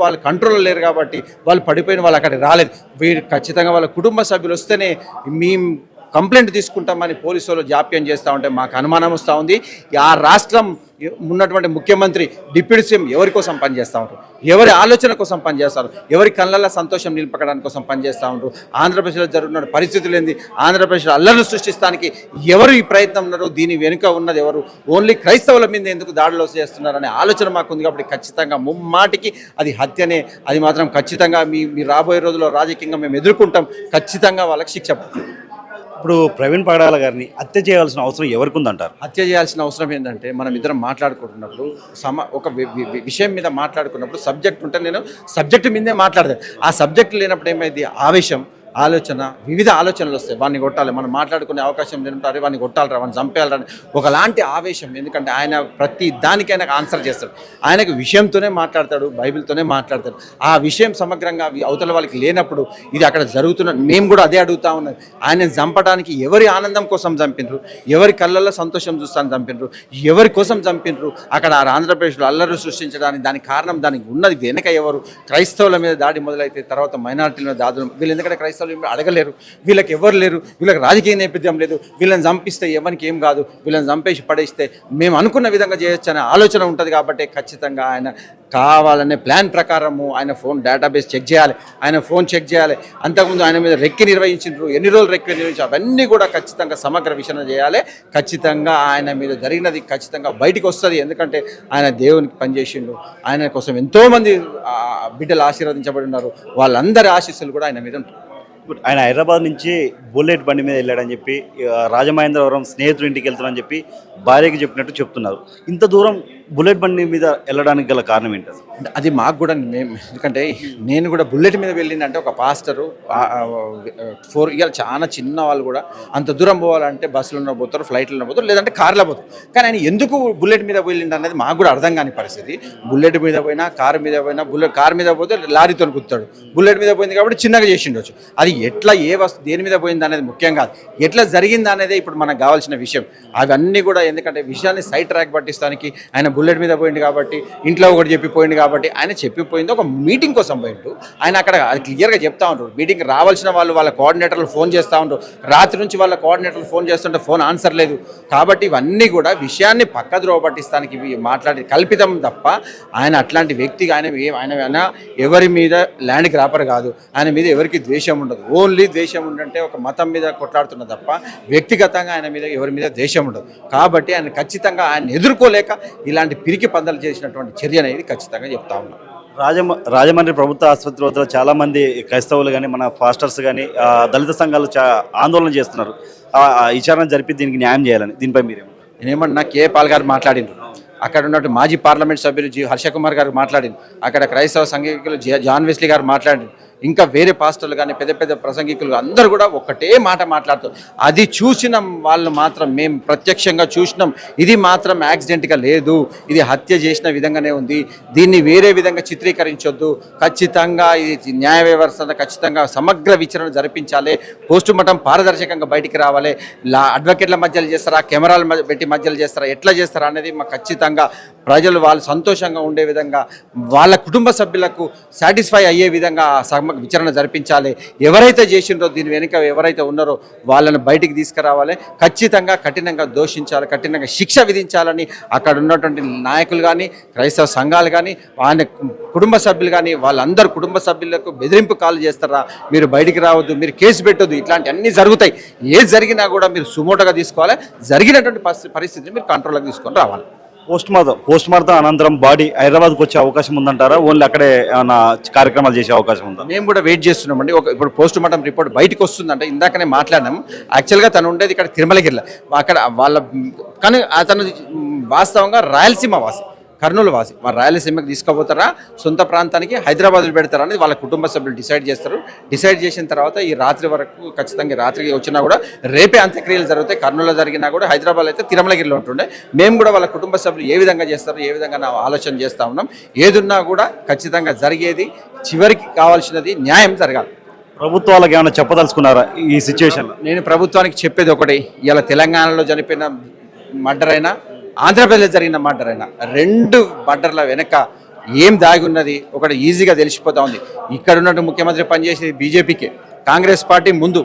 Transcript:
వాళ్ళు కంట్రోల్ లేరు కాబట్టి వాళ్ళు పడిపోయిన వాళ్ళు అక్కడికి రాలేదు. వీరు ఖచ్చితంగా వాళ్ళ కుటుంబ సభ్యులు వస్తేనే మేము కంప్లైంట్ తీసుకుంటామని పోలీసు వాళ్ళు జాప్యం చేస్తూ ఉంటే మాకు అనుమానం వస్తూ ఉంది. ఆ రాష్ట్రం ఉన్నటువంటి ముఖ్యమంత్రి డిప్యూటీ సీఎం ఎవరి కోసం పనిచేస్తూ ఉంటారు? ఎవరి ఆలోచన కోసం పనిచేస్తారు ఎవరి కళ్ళల్లో సంతోషం నిలపకడానికి కోసం పనిచేస్తూ ఉంటారు? ఆంధ్రప్రదేశ్లో జరుగుతున్న పరిస్థితులు ఏంది? ఆంధ్రప్రదేశ్లో అల్లర్లు సృష్టిస్తానికి ఎవరు ఈ ప్రయత్నం ఉన్నారు? దీని వెనుక ఉన్నది ఎవరు? ఓన్లీ క్రైస్తవుల మీద ఎందుకు దాడులు చేస్తున్నారనే ఆలోచన మాకు ఉంది కాబట్టి ఖచ్చితంగా ముమ్మాటికి అది హత్యనే. అది మాత్రం ఖచ్చితంగా మీ మీ రాబోయే రోజుల్లో రాజకీయంగా మేము ఎదుర్కొంటాం. ఖచ్చితంగా వాళ్ళకి శిక్ష పడుతుంది. ఇప్పుడు ప్రవీణ్ పగడాల గారిని హత్య చేయాల్సిన అవసరం ఎవరికి ఉందంటారు హత్య చేయాల్సిన అవసరం ఏంటంటే మనం ఇద్దరం మాట్లాడుకుంటున్నప్పుడు సమ ఒక విషయం మీద మాట్లాడుకున్నప్పుడు సబ్జెక్ట్ ఉంటే నేను సబ్జెక్ట్ మీదే మాట్లాడతాను ఆ సబ్జెక్ట్ లేనప్పుడు ఏమైంది? ఆవేశం ఆలోచన వివిధ ఆలోచనలు వస్తాయి. వాడిని కొట్టాలి మనం మాట్లాడుకునే అవకాశం లేనప్పుడు వాడిని కొట్టాలరా వాడిని చంపేయాలని ఒకలాంటి ఆవేశం ఎందుకంటే ఆయన ప్రతి దానికైనా ఆన్సర్ చేస్తాడు. ఆయనకు విషయంతోనే మాట్లాడతాడు బైబిల్తోనే మాట్లాడతాడు. ఆ విషయం సమగ్రంగా అవతల వాళ్ళకి లేనప్పుడు ఇది అక్కడ జరుగుతున్న మేము కూడా అదే అడుగుతా ఉన్నది ఆయన చంపడానికి ఎవరి ఆనందం కోసం చంపినరు? ఎవరి కళ్ళల్లో సంతోషం చూస్తాను చంపినరు? ఎవరి కోసం చంపినరు? అక్కడ ఆంధ్రప్రదేశ్లో అల్లరు సృష్టించడానికి దానికి కారణం దానికి ఉన్నది వెనక ఎవరు? క్రైస్తవుల మీద దాడి మొదలైతే తర్వాత మైనారిటీల మీద దాడులు వీళ్ళు ఎందుకంటే క్రైస్తవ అసలు అడగలేరు. వీళ్ళకి ఎవరు లేరు. వీళ్ళకి రాజకీయ నేపథ్యం లేదు. వీళ్ళని చంపిస్తే ఎవరికి ఏం కాదు. వీళ్ళని చంపేసి పడేస్తే మేము అనుకున్న విధంగా చేయొచ్చు అనే ఆలోచన ఉంటుంది కాబట్టి ఖచ్చితంగా ఆయన కావాలనే ప్లాన్ ప్రకారము ఆయన ఫోన్ డేటాబేస్ చెక్ చేయాలి. ఆయన ఫోన్ చెక్ చేయాలి. అంతకుముందు ఆయన మీద రెక్కి నిర్వహించారు ఎన్ని రోజులు రెక్కి నిర్వహించారు? అవన్నీ కూడా ఖచ్చితంగా సమగ్ర విషయం చేయాలి. ఖచ్చితంగా ఆయన మీద జరిగినది ఖచ్చితంగా బయటికి వస్తుంది. ఎందుకంటే ఆయన దేవునికి పనిచేసిండు. ఆయన కోసం ఎంతోమంది బిడ్డలు ఆశీర్వదించబడి ఉన్నారు. వాళ్ళందరి ఆశీస్సులు కూడా ఆయన మీద ఉంటారు ఆయన హైదరాబాద్ నుంచి బుల్లెట్ బండి మీద వెళ్ళాడని చెప్పి రాజమహేంద్రవరం స్నేహితుడి ఇంటికి వెళ్తానని చెప్పి భార్యకి చెప్పినట్టు చెప్తున్నారు. ఇంత దూరం బుల్లెట్ బండి మీద వెళ్ళడానికి గల కారణం ఏంటి అది మాకు కూడా మేము ఎందుకంటే నేను కూడా బుల్లెట్ మీద వెళ్ళిందంటే ఒక పాస్టరు ఫోర్ ఇవాళ చాలా చిన్న వాళ్ళు కూడా అంత దూరం పోవాలంటే బస్సులో పోతారు ఫ్లైట్లో పోతారు లేదంటే కార్లో పోతారు. కానీ ఆయన ఎందుకు బుల్లెట్ మీద వెళ్ళిండు అనేది మాకు కూడా అర్థం కాని పరిస్థితి. బుల్లెట్ మీద పోయినా కారు మీద పోయినా బుల్లెట్ కారు మీద పోతే లారీతో కుత్తాడు బుల్లెట్ మీద పోయింది కాబట్టి చిన్నగా చేసిండొచ్చు. అది ఎట్లా ఏ వస్తు దేని మీద పోయింది అనేది ముఖ్యం కాదు. ఎట్లా జరిగింది అనేది ఇప్పుడు మనకు కావాల్సిన విషయం. అవన్నీ కూడా ఎందుకంటే విషయాన్ని సైడ్ ట్రాక్ పట్టిస్తానికి ఆయన బుల్లెట్ మీద పోయింది కాబట్టి ఇంట్లో ఒకటి చెప్పిపోయింది కాబట్టి ఆయన చెప్పిపోయింది ఒక మీటింగ్ కోసం పోయిండు. ఆయన అక్కడ అది క్లియర్గా చెప్తా ఉంటారు మీటింగ్ రావాల్సిన వాళ్ళు వాళ్ళ కోఆర్డినేటర్లు ఫోన్ చేస్తూ ఉంటారు రాత్రి నుంచి వాళ్ళ కోఆర్డినేటర్లు ఫోన్ చేస్తుంటే ఫోన్ ఆన్సర్ లేదు. కాబట్టి ఇవన్నీ కూడా విషయాన్ని పక్క ద్రోవ పట్టిస్తానికి మాట్లాడి కల్పితం తప్ప ఆయన అట్లాంటి వ్యక్తిగా ఆయన ఆయన ఎవరి మీద ల్యాండ్ రాపర్ కాదు. ఆయన మీద ఎవరికి ద్వేషం ఉండదు. ఓన్లీ ద్వేషం ఉండంటే ఒక మతం మీద కొట్లాడుతున్న తప్ప వ్యక్తిగతంగా ఆయన మీద ఎవరి మీద ద్వేషం ఉండదు. కాబట్టి ఆయన ఖచ్చితంగా ఆయన ఎదుర్కోలేక ఇలాంటి పిరికి పందలు చేసినటువంటి చర్య అనేది ఖచ్చితంగా చెప్తా ఉన్నాం. రాజమ రాజమండ్రి ప్రభుత్వ ఆసుపత్రి వద్ద చాలా మంది క్రైస్తవులు కానీ మన పాస్టర్స్ కానీ దళిత సంఘాలు చా ఆందోళన చేస్తున్నారు. విచారణ జరిపి దీనికి న్యాయం చేయాలని. దీనిపై మీరేమో నేనేమన్నా కే పాల్ గారు మాట్లాడిండ్రు. అక్కడ ఉన్నట్టు మాజీ పార్లమెంట్ సభ్యులు జి హర్షకుమార్ గారు మాట్లాడింది. అక్కడ క్రైస్తవ సంఘికులు జి- జాన్ వెస్లీ గారు మాట్లాడింది. ఇంకా వేరే పాస్టర్లు కానీ పెద్ద పెద్ద ప్రసంగికులు అందరూ కూడా ఒకటే మాట మాట్లాడుతారు అది చూసిన వాళ్ళు మాత్రం మేము ప్రత్యక్షంగా చూసినాం. ఇది మాత్రం యాక్సిడెంట్గా లేదు. ఇది హత్య చేసిన విధంగానే ఉంది. దీన్ని వేరే విధంగా చిత్రీకరించొద్దు. ఖచ్చితంగా ఇది న్యాయ వ్యవస్థ ఖచ్చితంగా సమగ్ర విచారణ జరిపించాలి. పోస్టుమార్టం పారదర్శకంగా బయటికి రావాలి. అడ్వకేట్ల మధ్యలో చేస్తారా? కెమెరాల పెట్టి మధ్యలో చేస్తారా? ఎట్లా చేస్తారా? అనేది మాకు ఖచ్చితంగా ప్రజలు వాళ్ళు సంతోషంగా ఉండే విధంగా వాళ్ళ కుటుంబ సభ్యులకు సాటిస్ఫై అయ్యే విధంగా ఆ సమగ్ర విచారణ జరిపించాలి. ఎవరైతే చేసిండ్రో దీని వెనుక ఎవరైతే ఉన్నారో వాళ్ళని బయటికి తీసుకురావాలి. ఖచ్చితంగా కఠినంగా దోషించాలి కఠినంగా శిక్ష విధించాలని అక్కడ ఉన్నటువంటి నాయకులు కానీ క్రైస్తవ సంఘాలు కానీ ఆయన కుటుంబ సభ్యులు కానీ వాళ్ళందరూ కుటుంబ సభ్యులకు బెదిరింపు కాల్ చేస్తారా? మీరు బయటికి రావద్దు మీరు కేసు పెట్టొద్దు ఇట్లాంటి అన్నీ జరుగుతాయి. ఏది జరిగినా కూడా మీరు సుమోటోగా తీసుకోవాలి. జరిగినటువంటి పరిస్థితి పరిస్థితిని మీరు కంట్రోల్లోకి తీసుకొని రావాలి. పోస్ట్ మార్టం పోస్ట్ మార్టం అనంతరం బాడీ హైదరాబాద్కి వచ్చే అవకాశం ఉందంటారా? ఓన్లీ అక్కడే ఏమైనా కార్యక్రమాలు చేసే అవకాశం ఉందా? మేము కూడా వెయిట్ చేస్తున్నామండి. ఒక ఇప్పుడు పోస్ట్ మార్టం రిపోర్ట్ బయటకు వస్తుందంటే ఇందాకనే మాట్లాడినాం. యాక్చువల్గా తను ఉండేది ఇక్కడ తిరుమలగిరిలో అక్కడ వాళ్ళ కానీ అతను వాస్తవంగా రాయలసీమ వాసి. కర్నూలు వాసి మా రాయలసీమకి తీసుకుపోతారా? సొంత ప్రాంతానికి హైదరాబాద్లో పెడతారా అనేది వాళ్ళ కుటుంబ సభ్యులు డిసైడ్ చేస్తారు. డిసైడ్ చేసిన తర్వాత ఈ రాత్రి వరకు ఖచ్చితంగా రాత్రికి వచ్చినా కూడా రేపే అంత్యక్రియలు జరుగుతాయి. కర్నూలులో జరిగినా కూడా హైదరాబాద్ అయితే తిరుమలగిరిలో ఉంటుండే. మేము కూడా వాళ్ళ కుటుంబ సభ్యులు ఏ విధంగా చేస్తారు ఏ విధంగా నా ఆలోచన చేస్తా ఉన్నాం. ఏదున్నా కూడా ఖచ్చితంగా జరిగేది. చివరికి కావాల్సినది న్యాయం జరగాలి. ప్రభుత్వాలకు ఏమైనా చెప్పదలుచుకున్నారా ఈ సిచ్యువేషన్లో? నేను ప్రభుత్వానికి చెప్పేది ఒకటి. ఇలా తెలంగాణలో చనిపోయిన మర్డర్ అయినా ఆంధ్రప్రదేశ్లో జరిగిన మర్డర్ అయినా రెండు మర్డర్ల వెనక ఏం దాగి ఉన్నది? ఒకటి ఈజీగా తెలిసిపోతా ఉంది. ఇక్కడ ఉన్నట్టు ముఖ్యమంత్రి పనిచేసేది బీజేపీకే. కాంగ్రెస్ పార్టీ ముందు.